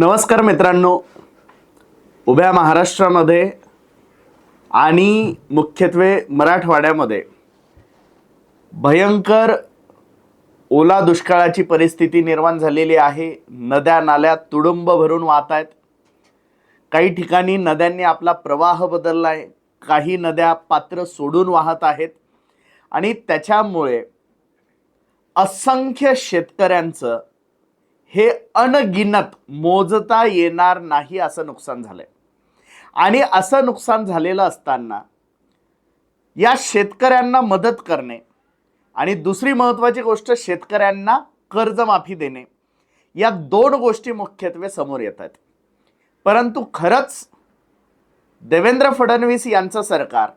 नमस्कार मित्रांनो. उभ्या महाराष्ट्रामध्ये आणि मुख्यत्वे मराठवाड्यामध्ये भयंकर ओला दुष्काळाची परिस्थिती निर्माण झालेली आहे. नद्या नाल्या तुडुंब भरून वाहत आहेत. काही ठिकाणी नद्यांनी आपला प्रवाह बदलला आहे काही नद्या पात्र सोडून वाहत आहेत. आणि त्याच्यामुळे असंख्य शेतकऱ्यांचं हे अनगिनत मोजता येणार नाही असं नुकसान झालंय. आणि असं नुकसान झालेलं असताना या शेतकऱ्यांना मदत करणे आणि दुसरी महत्त्वाची गोष्ट शेतकऱ्यांना कर्जमाफी देणे या दोन गोष्टी मुख्यत्वे समोर येत आहेत. परंतु खरंच देवेंद्र फडणवीस यांचं सरकार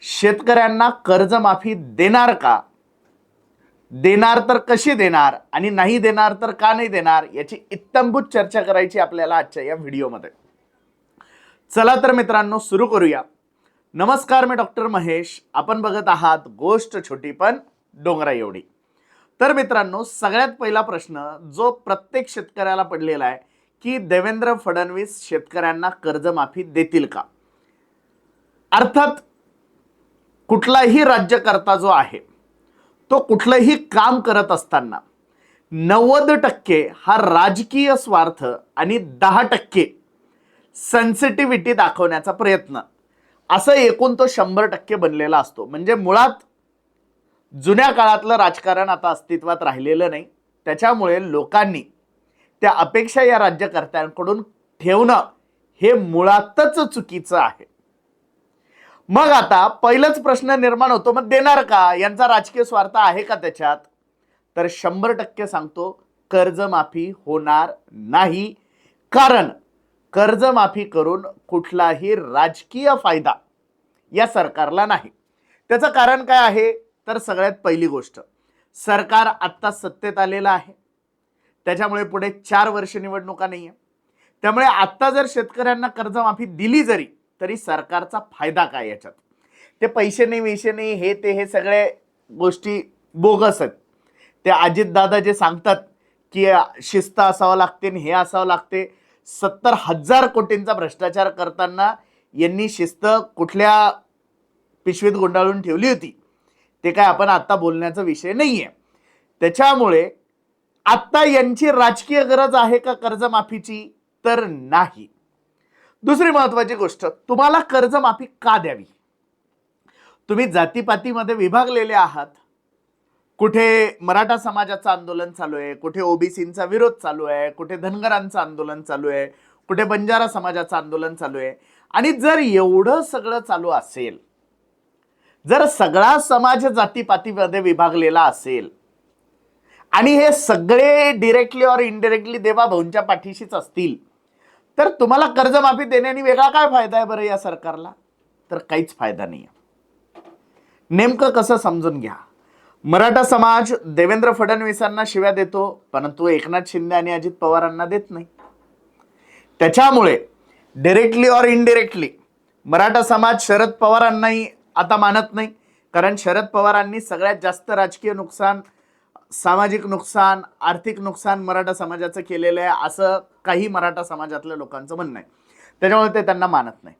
शेतकऱ्यांना कर्जमाफी देणार का? देणार तर कशी देणार आणि नाही देणार तर का नाही देणार याची इत्तंभूत चर्चा करायची आपल्याला आजच्या या व्हिडिओमध्ये. चला तर मित्रांनो सुरू करूया. नमस्कार मी डॉक्टर महेश. आपण बघत आहात गोष्ट छोटी पण डोंगरा एवढी. तर मित्रांनो सगळ्यात पहिला प्रश्न जो प्रत्येक शेतकऱ्याला पडलेला आहे की देवेंद्र फडणवीस शेतकऱ्यांना कर्जमाफी देतील का? अर्थात कुठलाही राज्यकर्ता जो आहे तो कुठलंही काम करत असताना नव्वद टक्के हा राजकीय स्वार्थ आणि दहा टक्के सेन्सिटिव्हिटी दाखवण्याचा प्रयत्न. असं एकूण तो शंभर टक्के बनलेला असतो. म्हणजे मुळात जुन्या काळातलं राजकारण आता अस्तित्वात राहिलेलं नाही. त्याच्यामुळे लोकांनी त्या अपेक्षा या राज्यकर्त्यांकडून ठेवणं हे मुळातच चुकीचं आहे. मग आता पहिलाच प्रश्न निर्माण होतो मग देणार का? यांचा राजकीय स्वार्थ आहे का त्याच्यात? तर शंभर टक्के सांगतो कर्जमाफी होणार नाही. कारण कर्जमाफी करून कुठलाही राजकीय फायदा या सरकारला नाही. त्याचं कारण काय आहे? तर सगळ्यात पहिली गोष्ट सरकार आत्ता सत्तेत आलेलं आहे. त्याच्यामुळे पुढे चार वर्ष निवडणुका नाही आहे त्यामुळे आत्ता जर शेतकऱ्यांना कर्जमाफी दिली जरी तरी सरकारचा फायदा काय याच्यात? ते पैसे नाही विषय नाही हे ते हे सगळे गोष्टी बोगस आहेत. ते अजितदादा जे सांगतात की शिस्त असावं लागते आणि हे असावं लागते. सत्तर हजार कोटींचा भ्रष्टाचार करताना यांनी शिस्त कुठल्या पिशवीत गुंडाळून ठेवली होती? ते काय आपण आत्ता बोलण्याचा विषय नाही आहे त्याच्यामुळे आत्ता यांची राजकीय गरज आहे का कर्जमाफीची? तर नाही. दुसरी महत्वाची गोष्ट तुम्हाला कर्जमाफी का द्यावी? तुम्ही जातीपातीमध्ये विभागलेले आहात. कुठे मराठा समाजाचं आंदोलन चालू आहे कुठे ओबीसींचा विरोध चालू आहे कुठे धनगरांचं आंदोलन चालू आहे कुठे बंजारा समाजाचं आंदोलन चालू आहे. आणि जर एवढं सगळं चालू असेल जर सगळा समाज जातीपातीमध्ये विभागलेला असेल आणि हे सगळे डिरेक्टली और इनडिरेक्टली देवा भाऊंच्या पाठीशीच असतील तर तुम्हाला कर्जमाफी देण्याने वेगळा काय फायदा आहे बरं या सरकारला? तर काहीच फायदा नाही आहे नेमकं कसं समजून घ्या. मराठा समाज देवेंद्र फडणवीसांना शिव्या देतो परंतु एकनाथ शिंदे आणि अजित पवारांना देत नाही. त्याच्यामुळे डिरेक्टली और इनडिरेक्टली मराठा समाज शरद पवारांनाही आता मानत नाही कारण शरद पवारांनी सगळ्यात जास्त राजकीय नुकसान सामाजिक नुकसान आर्थिक नुकसान मराठा समाजाचं केलेलं आहे असं काही मराठा समाजातल्या लोकांचं म्हणणं आहे. त्याच्यामुळे ते त्यांना मानत नाही.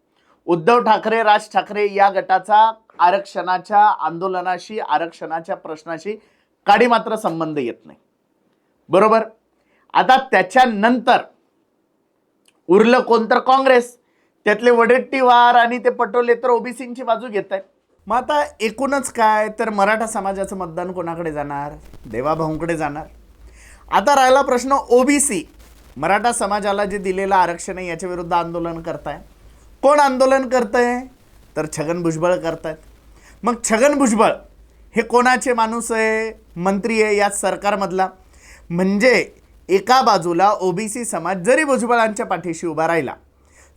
उद्धव ठाकरे राज ठाकरे या गटाचा आरक्षणाच्या आंदोलनाशी आरक्षणाच्या प्रश्नाशी काडी मात्र संबंध येत नाही. बरोबर? आता त्याच्यानंतर उरलं कोण तर काँग्रेस. त्यातले वडेट्टीवार आणि ते पटोले तर ओबीसींची बाजू घेत आहेत. मग आता एकूणच काय? तर मराठा समाजाचं मतदान कोणाकडे जाणार? देवाभाऊंकडे जाणार. आता राहिला प्रश्न ओबीसी. मराठा समाजाला जे दिलेलं आरक्षण आहे याच्या विरुद्ध आंदोलन करताय. कोण आंदोलन करतंय? तर छगन भुजबळ करतायत. मग छगन भुजबळ हे कोणाचे माणूस आहे मंत्री आहे या सरकारमधला? म्हणजे एका बाजूला ओबीसी समाज जरी भुजबळांच्या पाठीशी उभा राहिला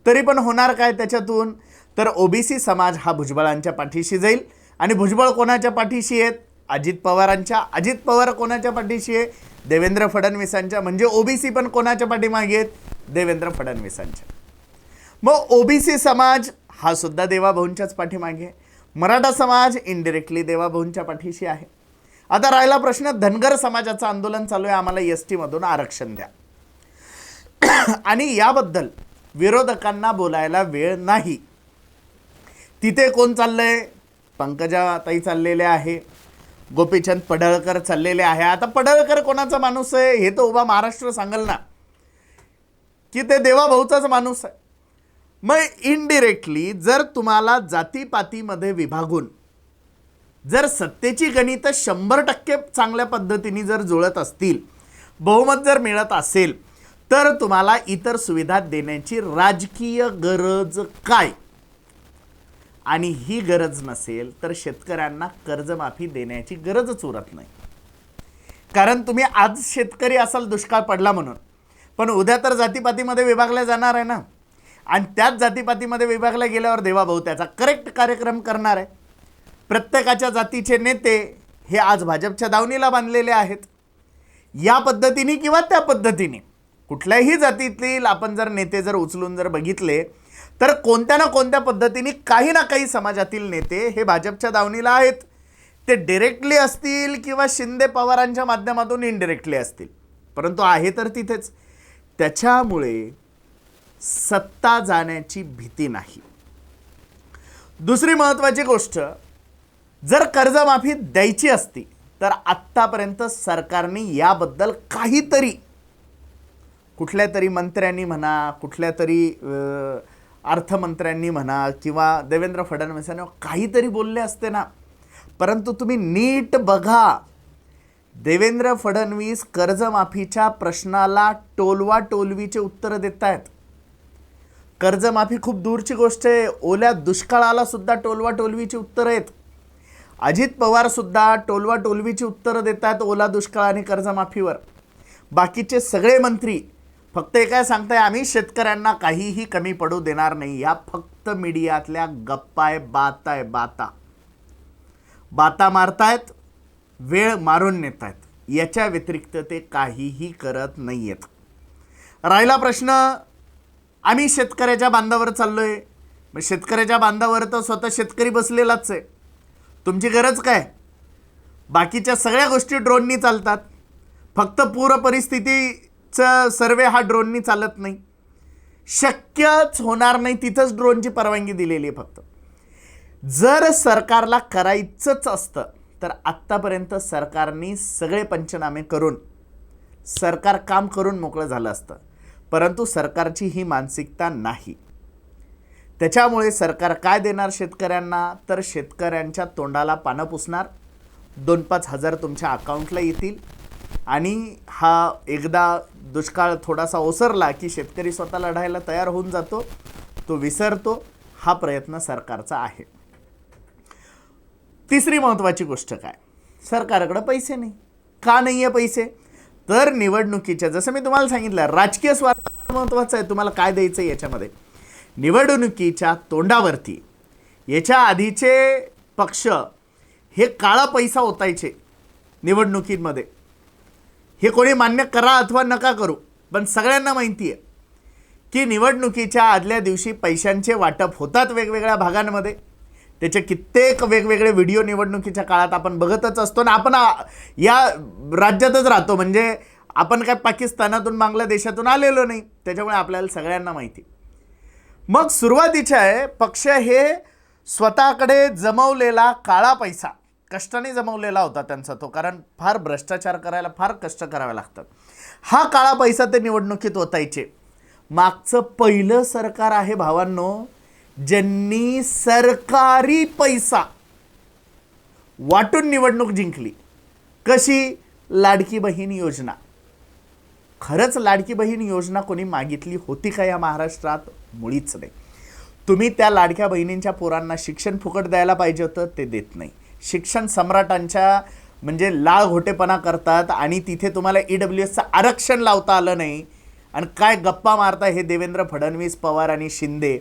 तरी पण होणार काय त्याच्यातून? तर ओबीसी समाज हा भुजबळांच्या पाठीशी जाईल. आणि भुजबळ कोणाच्या पाठीशी आहेत? अजित पवारांच्या अजित पवार कोणाच्या पाठीशी आहे? देवेंद्र फडणवीसांच्या म्हणजे ओबीसी पण कोणाच्या पाठीमागे आहेत? देवेंद्र फडणवीसांच्या. मग ओबीसी समाज हा सुद्धा देवाभाऊंच्याच पाठीमागे आहे. मराठा समाज इनडिरेक्टली देवाभाऊंच्या पाठीशी आहे. आता राहिला प्रश्न धनगर समाजाचं आंदोलन चालू आहे आम्हाला एस टीमधून आरक्षण द्या. आणि याबद्दल विरोधकांना बोलायला वेळ नाही. तिथे कोण चाललंय? पंकजा ताई चाललेले आहे. गोपीचंद पडळकर चाललेले आहे. आता पडळकर कोणाचा माणूस आहे? हे तर उभा महाराष्ट्र सांगल ना. की ते देवाभाऊचाच माणूस आहे. मग इनडिरेक्टली जर तुम्हाला जातीपातीमध्ये विभागून जर सत्तेची गणितं शंभर टक्के चांगल्या पद्धतीने जर जुळत असतील बहुमत जर मिळत असेल तर तुम्हाला इतर सुविधा देण्याची राजकीय गरज काय? आणि ही गरज नसेल तर शेतकऱ्यांना कर्जमाफी देण्याची गरजच उरत नाही. कारण तुम्ही आज शेतकरी असाल दुष्काळ पडला म्हणून. पण उद्या तर जातीपातीमध्ये विभागल्या जाणार आहे ना. आणि त्याच जातीपातीमध्ये विभागल्या गेल्यावर देवाभाऊ त्याचा करेक्ट कार्यक्रम करणार आहे. प्रत्येकाच्या जातीचे नेते हे आज भाजपच्या दावणीला बांधलेले आहेत. या पद्धतीने किंवा त्या पद्धतीने कुठल्याही जातीतील आपण जर नेते जर उचलून जर बघितले तर कोणत्या ना कोणत्या पद्धतीने काही ना काही समाजातील नेते हे भाजपच्या दावणीला आहेत. ते डिरेक्टली असतील किंवा शिंदे पवारांच्या माध्यमातून इनडिरेक्टली असतील. परंतु आहे तर तिथेच. त्याच्यामुळे सत्ता जाण्याची भीती नाही. दुसरी महत्त्वाची गोष्ट जर कर्जमाफी द्यायची असती तर आत्तापर्यंत सरकारने याबद्दल काहीतरी कुठल्या तरी मंत्र्यांनी म्हणा कुठल्या तरी अर्थमंत्र्यांनी म्हणा किंवा देवेंद्र फडणवीसांनी काहीतरी बोलले असते ना. परंतु तुम्ही नीट बघा. देवेंद्र फडणवीस कर्जमाफीच्या प्रश्नाला टोलवा टोलवीचे उत्तरं देत आहेत कर्जमाफी खूप दूरची गोष्ट आहे. ओल्या दुष्काळाला सुद्धा टोलवा टोलवीची उत्तरं आहेत. अजित पवारसुद्धा टोलवा टोलवीची उत्तरं देत आहेत ओला दुष्काळ आणि कर्जमाफीवर. बाकीचे सगळे मंत्री फक्त हे काय सांगताय आम्ही शेतकऱ्यांना काहीही कमी पडू देणार नाही. या फक्त मीडियातल्या गप्पाय आहे बाता. बाता मारतायत वेळ मारून नेत आहेत याच्या व्यतिरिक्त ते काहीही करत नाही आहेत राहिला प्रश्न आम्ही शेतकऱ्याच्या बांधावर चाललोय. मग शेतकऱ्याच्या बांधावर तर स्वतः शेतकरी बसलेलाच आहे. तुमची गरज काय? बाकीच्या सगळ्या गोष्टी ड्रोननी चालतात. फक्त पूर परिस्थिती परिस्थितीचं सर्वे हा ड्रोननी चालत नाही. शक्यच होणार नाही तिथंच ड्रोनची परवानगी दिलेली आहे फक्त. जर सरकारला करायचंच असतं तर आत्तापर्यंत सरकारने सगळे पंचनामे करून सरकार काम करून मोकळं झालं असतं. परंतु सरकारची ही मानसिकता नाही. त्याच्यामुळे सरकार काय देणार शेतकऱ्यांना? तर शेतकऱ्यांच्या तोंडाला पानं पुसणार. दोन पाच हजार तुमच्या अकाउंटला येतील. आणि हा एकदा दुष्काळ थोडासा ओसरला की शेतकरी स्वतः लढायला तयार होऊन जातो तो विसरतो हा प्रयत्न सरकारचा आहे. तिसरी महत्त्वाची गोष्ट काय? सरकारकडे पैसे नाही. का नाही आहे पैसे? तर निवडणुकीच्या जसं मी तुम्हाला सांगितलं राजकीय स्वार्थ महत्त्वाचं आहे. तुम्हाला काय द्यायचं आहे याच्यामध्ये? निवडणुकीच्या तोंडावरती याच्या आधीचे पक्ष हे काळा पैसा ओतायचे निवडणुकीमध्ये. हे कोणी मान्य करा अथवा नका करू पण सगळ्यांना माहिती आहे की निवडणुकीच्या आदल्या दिवशी पैशांचे वाटप होतात वेगवेगळ्या भागांमध्ये. त्याचे कित्येक वेगवेगळे व्हिडिओ निवडणुकीच्या काळात आपण बघतच असतो ना आपण या राज्यातच राहतो. म्हणजे आपण काय पाकिस्तानातून बांगलादेशातून आलेलो नाही. त्याच्यामुळे आपल्याला सगळ्यांना माहिती. मग सुरुवातीचे आहे पक्ष हे स्वतःकडे जमवलेला काळा पैसा. कष्टाने जमवलेला होता त्यांचा तो कारण फार भ्रष्टाचार करायला फार कष्ट करावे लागतात. हा काळा पैसा ते निवडणुकीत ओतायचे. मागचं पहिलं सरकार आहे भावांनो ज्यांनी सरकारी पैसा वाटून निवडणूक जिंकली. कशी? लाडकी बहीण योजना. खरंच लाडकी बहीण योजना कोणी मागितली होती का या महाराष्ट्रात? मुळीच नाही. तुम्ही त्या लाडक्या बहिणींच्या पोरांना शिक्षण फुकट द्यायला पाहिजे होतं ते देत नाही. शिक्षण सम्राटांच्या म्हणजे लाळ घोटेपणा करतात आणि तिथे तुम्हाला ई डब्ल्यू एसचं आरक्षण लावता आलं नाही. आणि काय गप्पा मारता हे देवेंद्र फडणवीस पवार आणि शिंदे.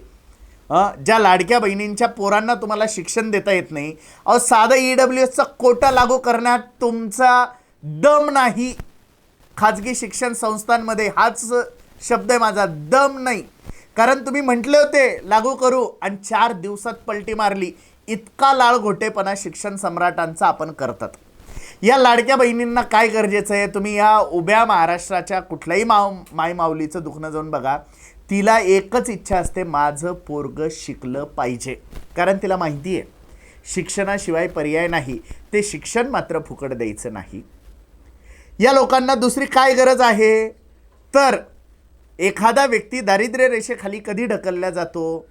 ज्या लाडक्या बहिणींच्या पोरांना तुम्हाला शिक्षण देता येत नाही अहो साधं ई डब्ल्यू एसचा कोटा लागू करण्यात तुमचा दम नाही. खाजगी शिक्षण संस्थांमध्ये हाच शब्द आहे माझा दम नाही. कारण तुम्ही म्हटले होते लागू करू. आणि चार दिवसात पलटी मारली. इतका लाळघोटेपणा शिक्षण सम्राटांचा आपण करतात. या लाडक्या बहिणींना काय गरजेचं आहे? तुम्ही या उभ्या महाराष्ट्राच्या कुठल्याही माव माय माऊलीचं दुखणं जाऊन बघा. तिला एकच इच्छा असते माझं पोरग शिकलं पाहिजे. कारण तिला माहिती आहे शिक्षणाशिवाय पर्याय नाही. ते शिक्षण मात्र फुकट द्यायचं नाही. या लोकांना दुसरी काय गरज आहे? तर एखादा व्यक्ती दारिद्र्य रेषेखाली कधी ढकलला जातो?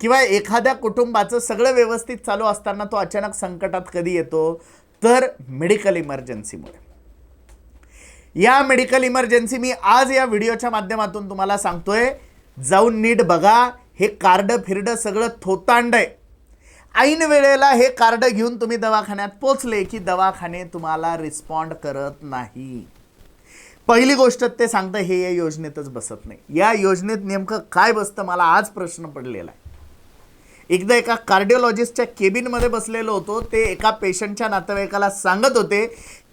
किंवा एखाद्या कुटुंबाचं सगळं व्यवस्थित चालू असताना तो अचानक संकटात कधी येतो? तर मेडिकल इमर्जन्सीमुळे या मेडिकल इमर्जन्सी मी आज या व्हिडिओच्या माध्यमातून तुम्हाला सांगतोय. जाऊन नीट बघा. हे कार्ड फिरडं सगळं थोतांड आहे. ऐन वेळेला हे कार्ड घेऊन तुम्ही दवाखान्यात पोचले की दवाखाने तुम्हाला रिस्पॉन्ड करत नाही. पहिली गोष्ट ते सांगतं हे या योजनेतच बसत नाही. या योजनेत नेमकं काय बसतं? मला आज प्रश्न पडलेला आहे. एकदा एका कार्डिओलॉजिस्टच्या केबिनमध्ये बसलेलो होतो. ते एका पेशंटच्या नातेवाईकाला सांगत होते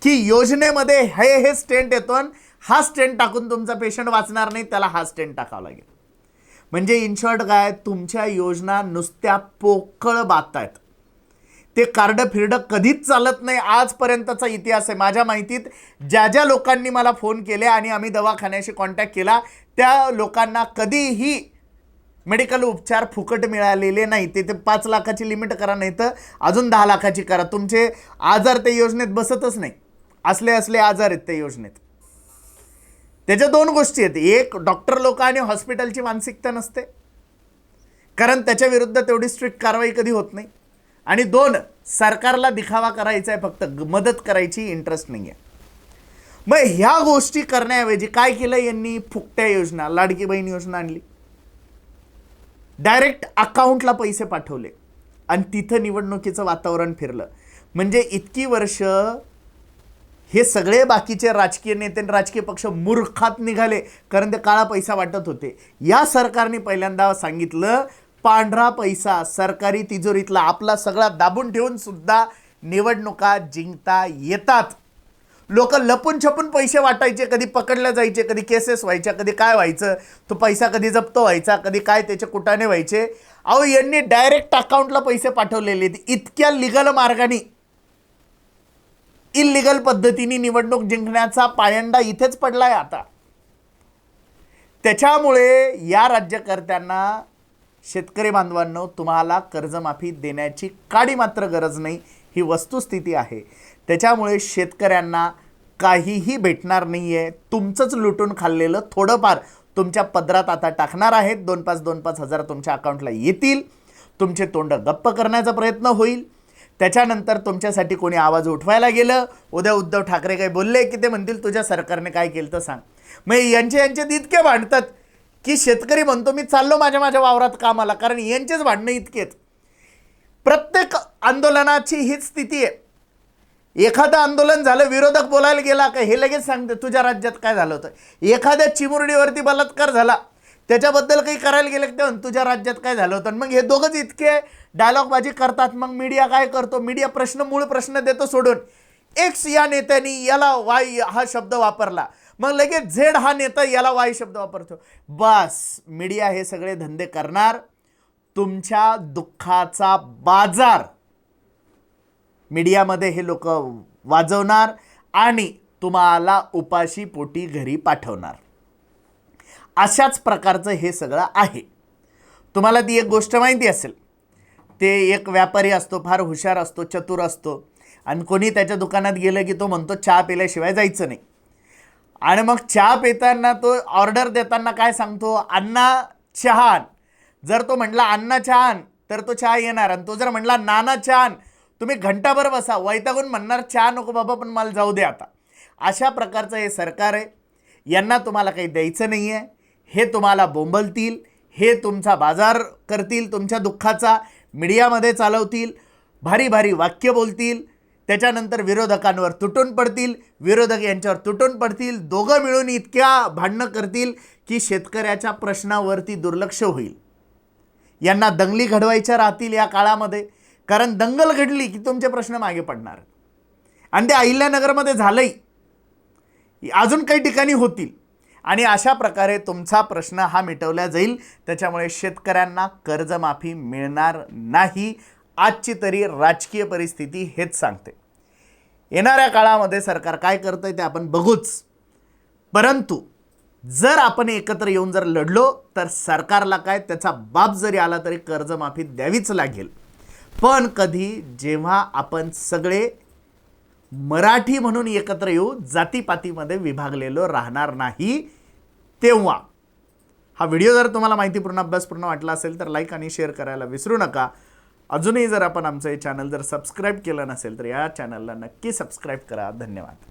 की योजनेमध्ये हे हे स्टेंट येतो आणि हा स्टेंट टाकून तुमचा पेशंट वाचणार नाही त्याला हा स्टेंट टाकावा लागेल. म्हणजे इनशॉर्ट काय तुमच्या योजना नुसत्या पोकळ बात आहेत ते कार्ड फिरडं कधीच चालत नाही. आजपर्यंतचा इतिहास आहे. माझ्या माहितीत ज्या ज्या लोकांनी मला फोन केले आणि आम्ही दवाखान्याशी कॉन्टॅक्ट केला त्या लोकांना कधीही मेडिकल उपचार फुकट मिळालेले नाही. ते ते पाच लाखाची लिमिट करा नाही तर अजून दहा लाखाची करा. तुमचे आजार ते योजनेत बसतच नाही. असले असले आजार आहेत त्या योजनेत. त्याच्या दोन गोष्टी आहेत. एक डॉक्टर लोक आणि हॉस्पिटलची मानसिकता नसते. कारण त्याच्या विरुद्ध तेवढी स्ट्रिक्ट कारवाई कधी होत नाही. आणि दोन सरकारला दिखावा करायचा आहे फक्त. मदत करायची इंटरेस्ट नाही आहे मग ह्या गोष्टी करण्याऐवजी काय केलं यांनी? फुकट्या योजना लाडकी बहीण योजना आणली. डायरेक्ट अकाउंटला पैसे पाठवले. आणि तिथं निवडणुकीचं वातावरण फिरलं. म्हणजे इतकी वर्ष हे सगळे बाकीचे राजकीय नेते आणि राजकीय पक्ष मूर्खात निघाले कारण ते काळा पैसा वाटत होते. या सरकारने पहिल्यांदा सांगितलं पांढरा पैसा सरकारी तिजोरीतला आपला सगळा दाबून ठेवून सुद्धा निवडणुका जिंकता येतात. लोक लपून छपून पैसे वाटायचे कधी पकडल्या जायचे कधी केसेस व्हायच्या कधी काय व्हायचं तो पैसा कधी जप्त व्हायचा कधी काय त्याचे कुटाने व्हायचे. अहो यांनी डायरेक्ट अकाउंटला पैसे पाठवलेले इतक्या लिगल मार्गाने इलिगल पद्धतीने निवडणूक जिंकण्याचा पायंडा इथेच पडलाय आता. त्याच्यामुळे या राज्यकर्त्यांना शेतकरी बांधवांनो तुम्हाला कर्जमाफी देण्याची काडी मात्र गरज नाही. ही वस्तुस्थिती आहे. त्याच्यामुळे शेतकऱ्यांना काहीही भेटणार नाही आहे तुमचंच लुटून खाल्लेलं थोडंफार तुमच्या पदरात आता टाकणार आहेत. दोन पाच दोन पाच हजार तुमच्या अकाउंटला येतील. तुमचे तोंड गप्प करण्याचा प्रयत्न होईल. त्याच्यानंतर तुमच्यासाठी कोणी आवाज उठवायला गेलं. उद्या उद्धव ठाकरे काही बोलले की ते म्हणतील तुझ्या सरकारने काय केलं तर सांग. मग यांचे यांच्यात इतके भांडतात की शेतकरी म्हणतो मी चाललो माझ्या माझ्या वावरात कामाला. कारण यांचेच भांडणं इतकेच प्रत्येक आंदोलनाची हीच स्थिती आहे. एखादं आंदोलन झालं विरोधक बोलायला गेला का हे लगेच सांगते तुझ्या राज्यात काय झालं होतं? एखाद्या चिमुरडीवरती बलात्कार झाला त्याच्याबद्दल काही करायला गेलं की ते तुझ्या राज्यात काय झालं होतं? मग हे दोघंच इतके डायलॉगबाजी करतात मग मीडिया काय करतो? मीडिया प्रश्न मूळ प्रश्न देतो सोडून. एक्स या नेत्यानी याला वाय हा शब्द वापरला. मग लगेच झेड हा नेता याला वाय शब्द वापरतो. बस मीडिया हे सगळे धंदे करणार. तुमच्या दुःखाचा बाजार. मीडियामध्ये हे लोक वाजवणार आणि तुम्हाला उपाशी पोटी घरी पाठवणार. अशाच प्रकारचं हे सगळं आहे. तुम्हाला ती एक गोष्ट माहिती असेल. ते एक व्यापारी असतो फार हुशार असतो चतुर असतो. आणि कोणी त्याच्या दुकानात गेलं की तो म्हणतो चहा पिल्याशिवाय जायचं नाही. आणि मग चहा पिताना तो ऑर्डर देताना काय सांगतो? अण्णा चहा जर तो म्हटला अण्णा छान तर तो चहा येणार. आणि तो जर म्हटला नाना छान तुम्ही घंटाभर बसा वैतागून म्हणणार चहा नको बाबा पण मला जाऊ दे आता. अशा प्रकारचं हे सरकार आहे. यांना तुम्हाला काही द्यायचं नाही आहे हे तुम्हाला बोंबलतील. हे तुमचा बाजार करतील तुमच्या दुःखाचा मीडियामध्ये चालवतील. भारी भारी वाक्य बोलतील. त्याच्यानंतर विरोधकांवर तुटून पडतील. विरोधक यांच्यावर तुटून पडतील. दोघं मिळून इतक्या भांडणं करतील की शेतकऱ्याच्या प्रश्नावरती दुर्लक्ष होईल. यांना दंगली घडवायच्या राहतील या काळामध्ये. कारण दंगल घडली की तुमचे प्रश्न मागे पडणार. आणि ते अहिल्यानगरमध्ये झालंही अजून काही ठिकाणी होतील. आणि अशा प्रकारे तुमचा प्रश्न हा मिटवला जाईल. त्याच्यामुळे शेतकऱ्यांना कर्जमाफी मिळणार नाही. आजची तरी राजकीय परिस्थिती हेच सांगते. येणाऱ्या काळामध्ये सरकार काय करतं आहे ते आपण बघूच. परंतु जर आपण एकत्र येऊन जर लढलो तर सरकारला काय? त्याचा बाप जरी आला तरी कर्जमाफी द्यावीच लागेल. पण कधी जेव्हा आपण सगळे मराठी म्हणून एकत्र येऊ जातीपातीमध्ये विभागलेलो राहणार नाही तेव्हा. हा व्हिडिओ जर तुम्हाला माहितीपूर्ण अभ्यासपूर्ण वाटला असेल तर लाईक आणि शेअर करायला विसरू नका. अजूनही जर आपण आमचं हे चॅनल जर सबस्क्राईब केलं नसेल तर या चॅनलला नक्की सबस्क्राईब करा. धन्यवाद.